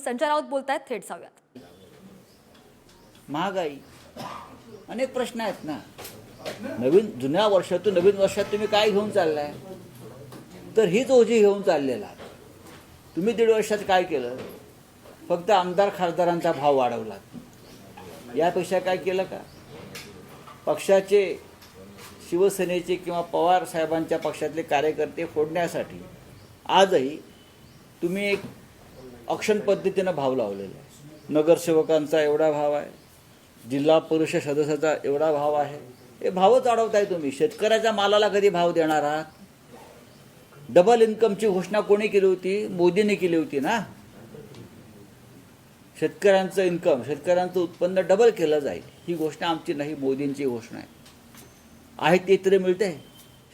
संजय राऊत बोलत आहेत थेट जाऊयात. महागाई. अनेक प्रश्न आहेत ना. नवीन जुन्या वर्षातून नवीन वर्षात तुम्ही काय घेऊन चाललाय? तर हीच ओझी घेऊन चाललेला तुम्ही दीड वर्षात काय केलं? फक्त आमदार खासदारांचा भाव वाढवला. यापेक्षा काय केलं का? पक्षाचे शिवसेनेचे किंवा पवार साहेबांच्या पक्षातले कार्यकर्ते फोडण्यासाठी आजही तुम्ही एक अक्षण पद्धतीनं भाव लावलेला आहे. नगरसेवकांचा एवढा भाव आहे. जिल्हा परिषद सदस्याचा एवढा भाव आहे. हे भावच अडवताय तुम्ही. शेतकऱ्याच्या मालाला कधी भाव देणार आहात डबल इन्कमची घोषणा कोणी केली होती? मोदीने केली होती ना? शेतकऱ्यांचं इन्कम शेतकऱ्यांचं उत्पन्न डबल केलं जाईल. ही घोषणा आमची नाही मोदींची घोषणा आहे. आहे ते तरी मिळते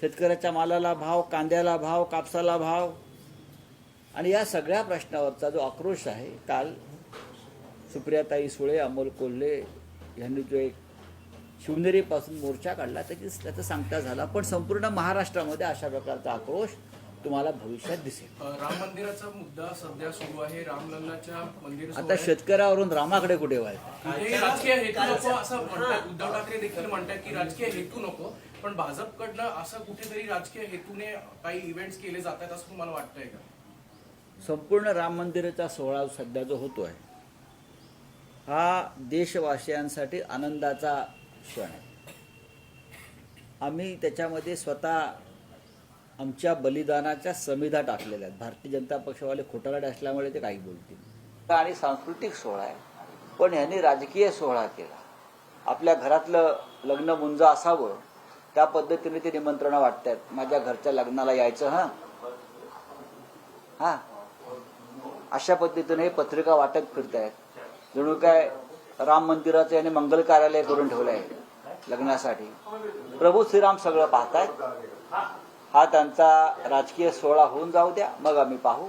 शेतकऱ्याच्या मालाला भाव कांद्याला भाव कापसाला भाव आणि या सगळ्या प्रश्नावरचा जो आक्रोश आहे काल सुप्रियाताई सुळे अमोल कोल्हे यांनी जो एक शिवनेरीपासून मोर्चा काढला त्याची त्याचा सांगता झाला. पण संपूर्ण महाराष्ट्रामध्ये अशा प्रकारचा आक्रोश तुम्हाला भविष्यात दिसेल. राम मंदिराचा मुद्दा सध्या सुरू आहे. रामलल्लाच्या मंदिर आता शेतकऱ्यावरून रामाकडे कुठे व्हायचं हे राजकीय हेतू नको असं म्हणतात. उद्धव ठाकरे देखील म्हणतात की राजकीय हेतू नको पण भाजपकडनं असं कुठेतरी राजकीय हेतूने काही इव्हेंट्स केले जातात असं तुम्हाला वाटतंय का? संपूर्ण राम मंदिराचा सोहळा सध्या जो होतो आहे हा देशवासियांसाठी आनंदाचा क्षण आहे. आम्ही त्याच्यामध्ये स्वतः आमच्या बलिदानाच्या समिधा टाकलेल्या आहेत. भारतीय जनता पक्षवाले खोटारडे असल्यामुळे ते काही बोलतील आणि सांस्कृतिक सोहळा आहे. पण यांनी राजकीय सोहळा केला. आपल्या घरातलं लग्न मुंज असावं त्या पद्धतीने ते निमंत्रण वाटतात माझ्या घरच्या लग्नाला यायचं हां? हा. अशा पद्धतीने हे पत्रिका वाटत फिरतायत. जणू काय राम मंदिराचं याने मंगल कार्यालय करून ठेवलं आहे लग्नासाठी. प्रभू श्रीराम सगळं पाहतायत. हा त्यांचा राजकीय सोहळा होऊन जाऊ द्या. मग आम्ही पाहू.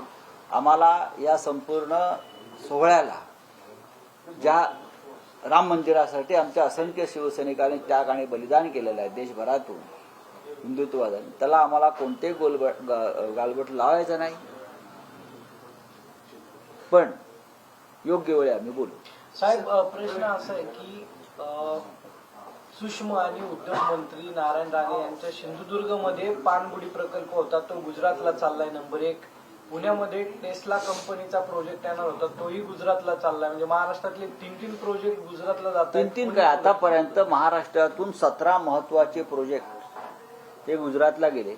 आम्हाला या संपूर्ण सोहळ्याला ज्या राम मंदिरासाठी आमच्या असंख्य शिवसैनिकांनी त्याग आणि बलिदान केलेलं आहे देशभरातून हिंदुत्ववादाने त्याला आम्हाला कोणतेही गोलबट गालबट गालबोट लावायचं नाही. पण योग्य वेळी आम्ही बोलू. साहेब प्रश्न असा आहे की अ, सुषमा आणि उद्योग मंत्री नारायण राणे यांच्या सिंधुदुर्गमध्ये पाणबुडी प्रकल्प होता तो गुजरातला चाललाय. नंबर एक. पुण्यामध्ये टेस्ला कंपनीचा प्रोजेक्ट येणार होता तोही गुजरातला चाललाय. म्हणजे महाराष्ट्रातले तीन तीन प्रोजेक्ट गुजरातला जात तीन तीन काय? आतापर्यंत महाराष्ट्रातून सतरा महत्त्वाचे प्रोजेक्ट हे गुजरातला गेले.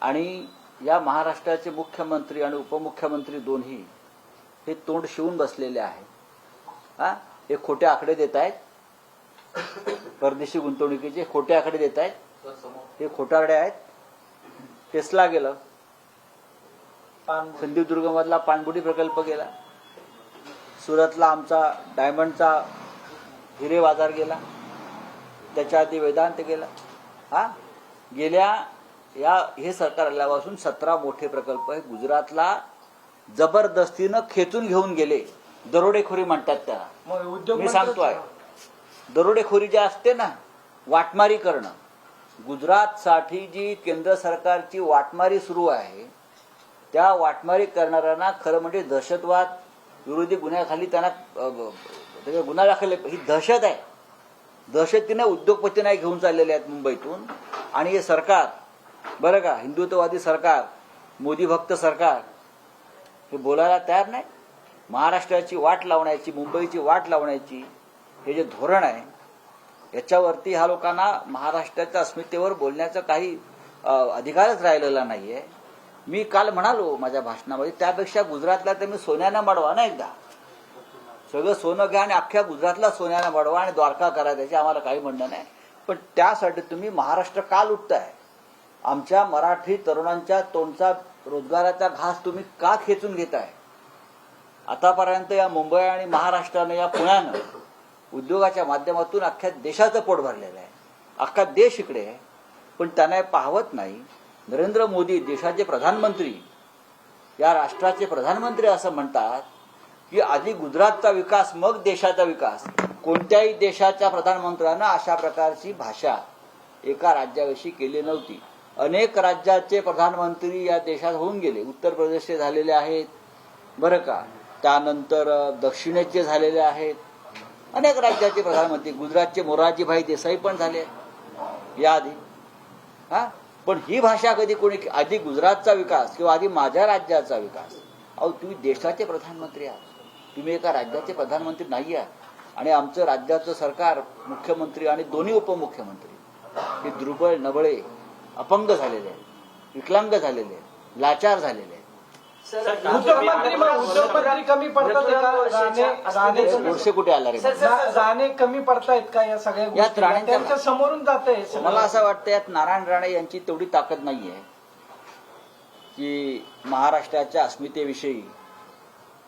आणि या महाराष्ट्राचे मुख्यमंत्री आणि उपमुख्यमंत्री दोन्ही हे तोंड शिवून बसलेले आहेत हा? हे खोटे आकडे देत आहेत. परदेशी गुंतवणुकीचे खोटे आकडे देत आहेत. हे खोटारडे आहेत. टेस्ला गेलं. पाणबुडी सिंधुदुर्गमधला पाणबुडी प्रकल्प गेला. सुरतला आमचा डायमंडचा हिरे बाजार गेला. त्याच्या आधी वेदांत गेला. हा? गेल्या या हे सरकार आल्यापासून सतरा मोठे प्रकल्प हे गुजरातला जबरदस्तीनं खेचून घेऊन गेले. दरोडेखोरी म्हणतात त्याला. मग उद्योग मी सांगतोय. दरोडेखोरी जी असते ना वाटमारी करणं. गुजरातसाठी जी केंद्र सरकारची वाटमारी सुरू आहे त्या वाटमारी करणाऱ्यांना खरं म्हणजे दहशतवाद विरोधी गुन्ह्याखाली त्यांना गुन्हा दाखल ही दहशत आहे. दहशतीने उद्योगपती नाही घेऊन चाललेले आहेत मुंबईतून. आणि हे सरकार बरं का हिंदुत्ववादी सरकार मोदी भक्त सरकार हे बोलायला तयार नाही. महाराष्ट्राची वाट लावण्याची मुंबईची वाट लावण्याची हे जे धोरण आहे याच्यावरती ह्या लोकांना महाराष्ट्राच्या अस्मितेवर बोलण्याचा काही अधिकारच राहिलेला नाहीये. मी काल म्हणालो माझ्या भाषणामध्ये त्यापेक्षा गुजरातला तर मी सोन्यानं मडवा ना एकदा. सगळं सोनं घ्या आणि अख्ख्या गुजरातला सोन्यानं मडवा आणि द्वारका करा त्याचे आम्हाला काही म्हणणं नाही. पण त्यासाठी तुम्ही महाराष्ट्र का लुटताय? आमच्या मराठी तरुणांच्या तोंडचा रोजगाराचा घास तुम्ही का खेचून घेताय? आतापर्यंत या मुंबई आणि महाराष्ट्रानं या पुण्यानं उद्योगाच्या माध्यमातून अख्ख्या देशाचं पोट भरलेलं आहे. अख्खा देश इकडे आहे. पण त्यांना पाहवत नाही. नरेंद्र मोदी देशाचे प्रधानमंत्री या राष्ट्राचे प्रधानमंत्री असं म्हणतात की आधी गुजरातचा विकास मग देशाचा विकास. कोणत्याही देशाच्या प्रधानमंत्र्यानं अशा प्रकारची भाषा एका राज्याविषयी केली नव्हती. अनेक राज्याचे प्रधानमंत्री या देशात होऊन गेले. उत्तर प्रदेशचे झालेले आहेत. बरं का? त्यानंतर दक्षिणेचे झालेले आहेत. अनेक राज्याचे प्रधानमंत्री गुजरातचे मोरारजीभाई देसाई पण झाले. याआधी. हा? पण ही भाषा कधी कोणी आधी गुजरातचा विकास किंवा आधी माझ्या राज्याचा विकास? अहो तुम्ही देशाचे प्रधानमंत्री आहात. तुम्ही एका राज्याचे प्रधानमंत्री नाही आहात. आणि आमचं राज्याचं सरकार मुख्यमंत्री आणि दोन्ही उपमुख्यमंत्री हे दुर्बळ नबळे अपंग झालेले आहेत विकलांग झालेले आहेत लाचार झालेले आहेत. कमी पडतात गोडसे कुठे आला रे. राणे कमी पडतायत का या सगळ्या राणेंच्या- त्यांच्या समोरून जात आहे मला असं वाटतं यात नारायण राणे यांची तेवढी ताकद नाही आहे की महाराष्ट्राच्या अस्मितेविषयी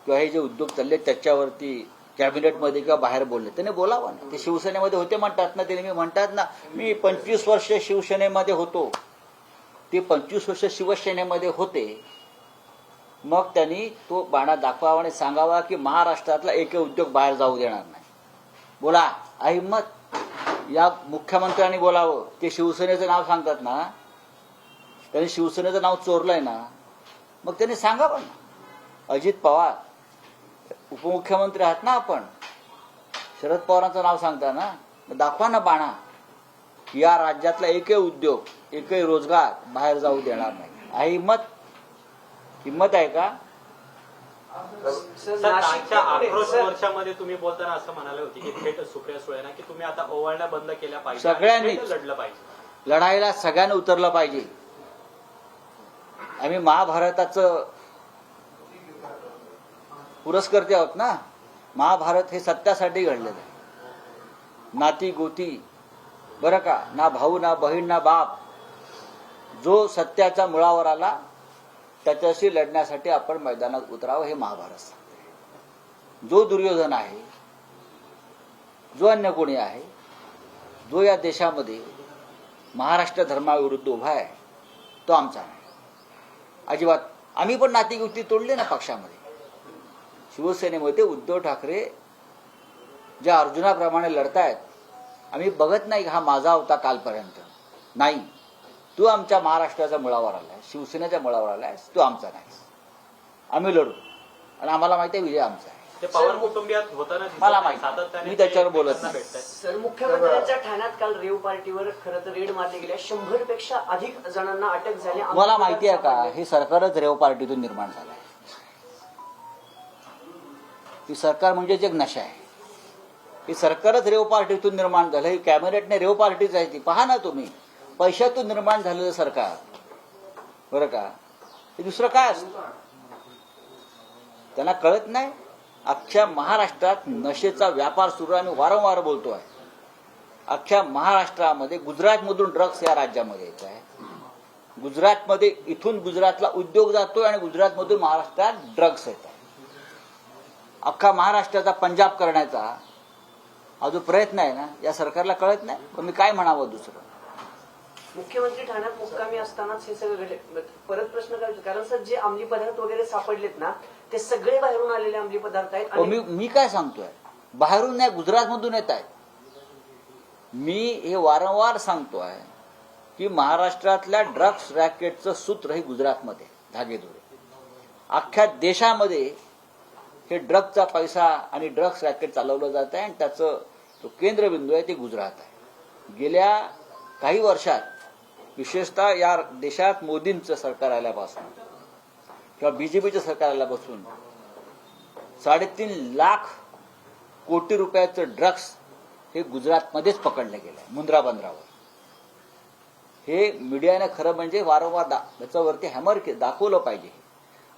किंवा हे जे उद्योग चालले त्याच्यावरती कॅबिनेटमध्ये किंवा बाहेर बोलले. त्याने बोलावं ना. ते शिवसेनेमध्ये होते म्हणतात ना ते मी म्हणतात ना मी पंचवीस वर्ष शिवसेनेमध्ये होतो. ते पंचवीस वर्ष शिवसेनेमध्ये होते. मग त्यांनी तो बाणा दाखवावा आणि सांगावा की महाराष्ट्रातला एक उद्योग बाहेर जाऊ देणार नाही. बोला अहिमत या मुख्यमंत्र्यांनी बोलावं. ते शिवसेनेचं नाव सांगतात ना. त्यांनी शिवसेनेचं नाव चोरलंय ना. मग त्यांनी सांगावं ना. अजित पवार उपमुख्यमंत्री आहात ना आपण. शरद पवारांचं नाव सांगता ना? दाखवा ना बाणा. या राज्यातला एकही उद्योग एकही रोजगार बाहेर जाऊ देणार नाही. हिंमत हिंमत आहे का? वर्षामध्ये तुम्ही बोलताना असं म्हणाले होते की थेट सुप्रिया सुळेना की तुम्ही आता ओवाळण्या बंद केल्या पाहिजे. थेट लढलं पाहिजे. लढाईला सगळ्यांनी उतरलं पाहिजे. आम्ही महाभारताचं पुरस्कर्ते आहोत ना? महाभारत हे सत्यासाठी घडलेलं आहे. नाती गोती बरं का? ना भाऊ ना बहीण ना बाप. जो सत्याच्या मुळावर आला त्याच्याशी लढण्यासाठी आपण मैदानात उतरावं हे महाभारत सांगते जो दुर्योधन आहे जो अन्य कोणी आहे जो या देशामध्ये महाराष्ट्र धर्माविरुद्ध उभा आहे तो आमचा नाही. अजिबात. आम्ही पण नातीगुती तोडले ना पक्षामध्ये. शिवसेनेमध्ये उद्धव ठाकरे ज्या अर्जुनाप्रमाणे लढतायत आम्ही बघत नाही का हा माझा होता कालपर्यंत. नाही. तू आमच्या महाराष्ट्राच्या मुळावर आलाय शिवसेनेच्या मुळावर आलाय तू आमचा नाही आम्ही लढू. आणि आम्हाला माहिती आहे विजय आमचा आहे. ते पवार कुटुंबियात होताना मला नाही. माहिती. मी त्याच्यावर बोलत नाही. सर मुख्यमंत्र्यांच्या ठाण्यात काल रेव पार्टीवर खरं तर रेड मारली गेली. शंभरपेक्षा अधिक जणांना अटक झाली. तुम्हाला माहिती आहे का? हे सरकारच रेव पार्टीतून निर्माण झालं आहे की सरकार म्हणजेच एक नशा आहे. ही सरकारच रेव पार्टीतून निर्माण झालं ही कॅबिनेटने रेव पार्टीच आहे ती पहा ना तुम्ही पैशातून निर्माण झालेलं सरकार. बरं का? हे दुसरं काय असतं? त्यांना कळत नाही. अख्ख्या महाराष्ट्रात नशेचा व्यापार सुरू आहे आणि वारंवार बोलतो आहे अख्ख्या महाराष्ट्रामध्ये गुजरातमधून ड्रग्स या राज्यामध्ये येत आहे. गुजरातमध्ये इथून गुजरातला उद्योग जातोय आणि गुजरातमधून महाराष्ट्रात ड्रग्स येत आहे अख्खा महाराष्ट्राचा पंजाब करण्याचा हा जो प्रयत्न आहे ना या सरकारला कळत नाही पण मी काय म्हणावं दुसरं? मुख्यमंत्री ठाण्यात मुक्कामी असतानाच हे सगळं घडले. परत प्रश्न होतो? कारण सर जे अंमली पदार्थ वगैरे सापडलेत ना ते सगळे बाहेरून आलेले अंमली पदार्थ आहेत अहो, मी मी काय सांगतोय? बाहेरून नाही गुजरातमधून येत आहेत. मी हे वारंवार सांगतोय की महाराष्ट्रातल्या ड्रग्स रॅकेटचं सूत्र हे गुजरातमध्ये धागेदोरे. अख्ख्या देशामध्ये हे ड्रगचा पैसा आणि ड्रग्स रॅकेट चालवलं जात आहे आणि त्याचं जो केंद्रबिंदू आहे ते गुजरात आहे. गेल्या काही वर्षात विशेषतः या देशात मोदींचं सरकार आल्यापासून किंवा बीजेपीचं सरकार आल्यापासून साडेतीन लाख कोटी रुपयाचं ड्रग्स हे गुजरातमध्येच पकडलं गेलं आहे मुंद्रा बंदरावर हे मीडियाने खरं म्हणजे वारंवार दा त्याच्यावरती हॅमर के दाखवलं पाहिजे.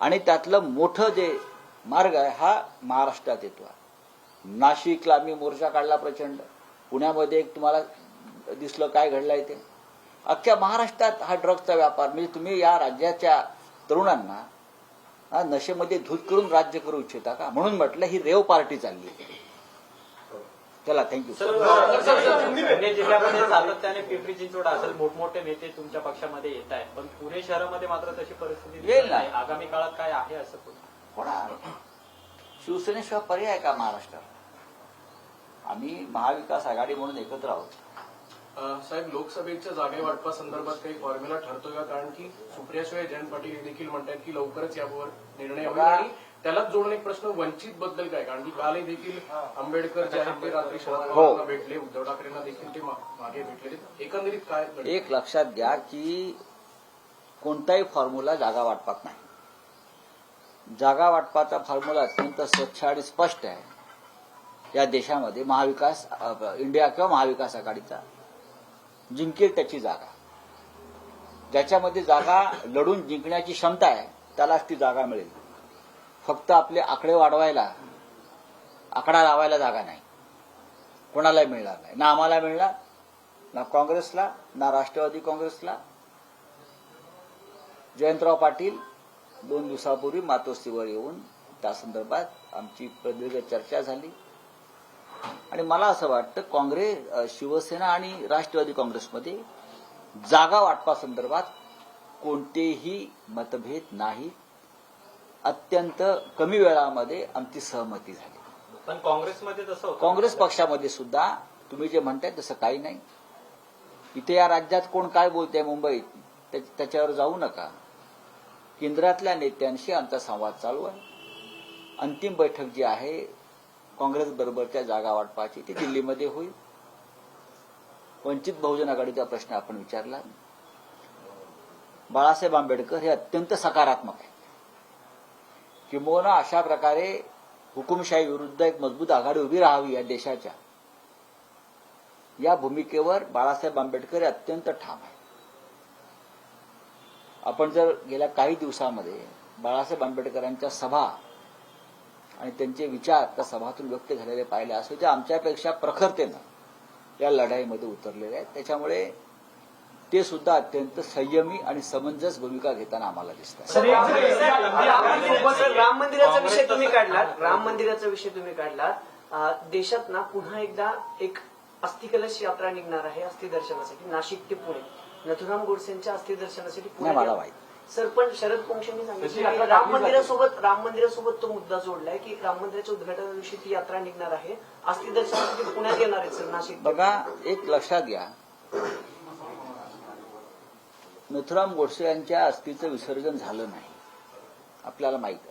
आणि त्यातलं मोठं जे मार्ग आहे हा महाराष्ट्रात येतो आहे नाशिकला आम्ही मोर्चा काढला प्रचंड पुण्यामध्ये एक तुम्हाला दिसलं काय घडलंय ते अख्ख्या महाराष्ट्रात हा ड्रग्सचा व्यापार म्हणजे तुम्ही या राज्याच्या तरुणांना हा नशेमध्ये धूत करून राज्य करू इच्छिता का म्हणून म्हटलं ही रेव पार्टी चालली आहे. चला थँक्यू पुणे जिल्ह्यामध्ये सातत्याने पिंपरी चिंचवड असेल मोठमोठे नेते तुमच्या पक्षामध्ये येत आहेत पण पुणे शहरामध्ये मात्र तशी परिस्थिती येईल ना. नाही. आगामी काळात काय आहे असं? होणार शिवसेनेशिवाय पर्याय का महाराष्ट्रात आम्ही महाविकास आघाडी म्हणून एकत्र आहोत साहेब लोकसभेच्या जागे वाटपासंदर्भात काही फॉर्म्युला ठरतोय का कारण की सुप्रिया सुळे जयंत पाटील हे देखील म्हणतात की लवकरच यावर निर्णय होईल. आणि त्यालाच जोडून एक प्रश्न वंचित बद्दल काय कारण की कालही देखील आंबेडकर जे आहेत ते रात्री शरद हो. पवारांना भेटले उद्धव ठाकरेंना देखील ते मागे भेटले एकंदरीत काय? एक लक्षात घ्या की कोणताही फॉर्म्युला जागा वाटपात नाही जागा वाटपाचा फॉर्म्युला अत्यंत स्वच्छ आणि स्पष्ट आहे. या देशामध्ये महाविकास इंडिया किंवा महाविकास आघाडीचा जिंकेल त्याची जागा. ज्याच्यामध्ये जागा लढून जिंकण्याची क्षमता आहे त्यालाच ती जागा मिळेल. फक्त आपले आकडे वाढवायला आकडा लावायला जागा नाही. कोणालाही मिळणार नाही. ना आम्हाला मिळणार ना काँग्रेसला ना राष्ट्रवादी काँग्रेसला. जयंतराव पाटील दोन दिवसापूर्वी मातोश्रीवर येऊन त्या संदर्भात आमची प्रदीर्घ चर्चा झाली. आणि मला असं वाटतं काँग्रेस शिवसेना आणि राष्ट्रवादी काँग्रेसमध्ये जागा वाटपासंदर्भात कोणतेही मतभेद नाही. अत्यंत कमी वेळामध्ये आमची सहमती झाली. पण काँग्रेसमध्ये तसं काँग्रेस पक्षामध्ये सुद्धा तुम्ही जे म्हणताय तसं काही नाही. इथे या राज्यात कोण काय बोलतंय मुंबईत त्या- त्याच्यावर जाऊ नका. केंद्रातल्या नेत्यांशी आमचा संवाद चालू आहे. अंतिम बैठक जी आहे काँग्रेस बरोबरच्या जागा वाटपाची ती दिल्लीमध्ये होईल. वंचित बहुजन आघाडीचा प्रश्न आपण विचारला. बाळासाहेब आंबेडकर हे अत्यंत सकारात्मक आहे किंबहुना अशा प्रकारे हुकुमशाही विरुद्ध एक मजबूत आघाडी उभी राहावी या देशाच्या. या भूमिकेवर बाळासाहेब आंबेडकर हे अत्यंत ठाम आहे आपण जर गेल्या काही दिवसामध्ये बाळासाहेब आंबेडकरांच्या सभा आणि त्यांचे विचार त्या सभातून व्यक्त झालेले पाहिले असले ते आमच्यापेक्षा प्रखरतेनं या लढाईमध्ये उतरलेले आहेत. त्याच्यामुळे ते सुद्धा अत्यंत संयमी आणि समंजस भूमिका घेताना आम्हाला दिसतात राम मंदिराचा विषय तुम्ही काढलात. राम मंदिराचा विषय तुम्ही काढलात. अं, देशात ना पुन्हा एकदा एक अस्थिकलश यात्रा निघणार आहे अस्थि दर्शनासाठी नाशिक ते पुणे. नथुराम गोडसेंच्या अस्थि दर्शनासाठी नाही, मला माहीत. सर पण शरद पोंक्षेंनी सांगितलं की राम मंदिरासोबत राम मंदिरासोबत तो मुद्दा जोडलाय की राम मंदिराच्या उद्घाटना दिवशी ती यात्रा निघणार आहे. अस्थि दर्शनासाठी पुण्यात येणार आहे सर नाशिक. बघा एक लक्षात घ्या. नथुराम गोडसे यांच्या अस्थीचं विसर्जन झालं नाही. आपल्याला माहीत आहे.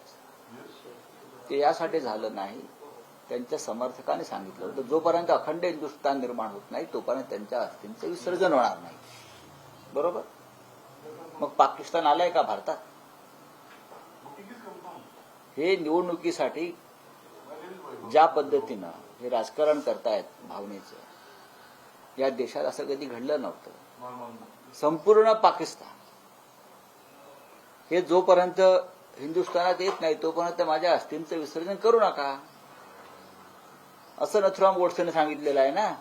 ते यासाठी झालं नाही. त्यांच्या समर्थकाने सांगितलं होतं. जोपर्यंत अखंड हिंदुस्थान निर्माण होत नाही तोपर्यंत त्यांच्या अस्थींचं विसर्जन होणार नाही. बरोबर? मग पाकिस्तान आलंय का भारतात? हे निवडणुकीसाठी ज्या पद्धतीनं हे राजकारण करतायत भावनेचं या देशात असं कधी घडलं नव्हतं. संपूर्ण पाकिस्तान. हे जोपर्यंत हिंदुस्थानात येत नाही तोपर्यंत माझ्या अस्थींचं विसर्जन करू नका. असं नथुराम गोडसेने सांगितलेलं आहे ना?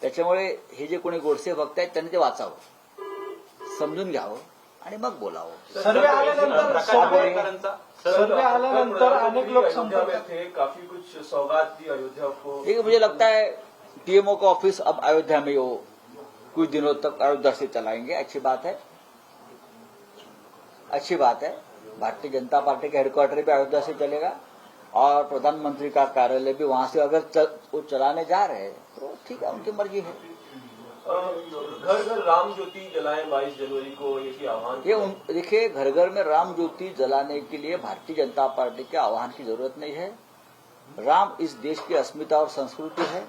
त्याच्यामुळे हे जे कोणी गोडसे भक्त आहेत त्यांनी ते वाचावं. समजून घ्यावं आणि मग बोलावं. सर्वे आल्यानंतर सर्वे आल्यानंतर अनेक थे काफ़ी कुछ सौगात दी अयोध्या को देखिए मुझे लगता है पीएमओ का ऑफ़िस अब अयोध्या में हो कुछ दिनों तक अयोध्या से चलाएँगे। अच्छी बात है। अच्छी बात है। भारतीय जनता पार्टी का हेडक्वार्टर भी अयोध्या से चलेगा और प्रधानमंत्री का कार्यालय भी वहाँ से अगर चल, वो चलाने जा रहे हैं तो ठीक है उनकी मर्ज़ी है। घर घर राम ज्योति जलाएँ बाईस जनवरी को, ये आह्वान ये देखिए घर घर में राम ज्योति जलाने के लिए भारतीय जनता पार्टी के आह्वान की ज़रूरत नहीं है। राम इस देश की अस्मिता और संस्कृति है।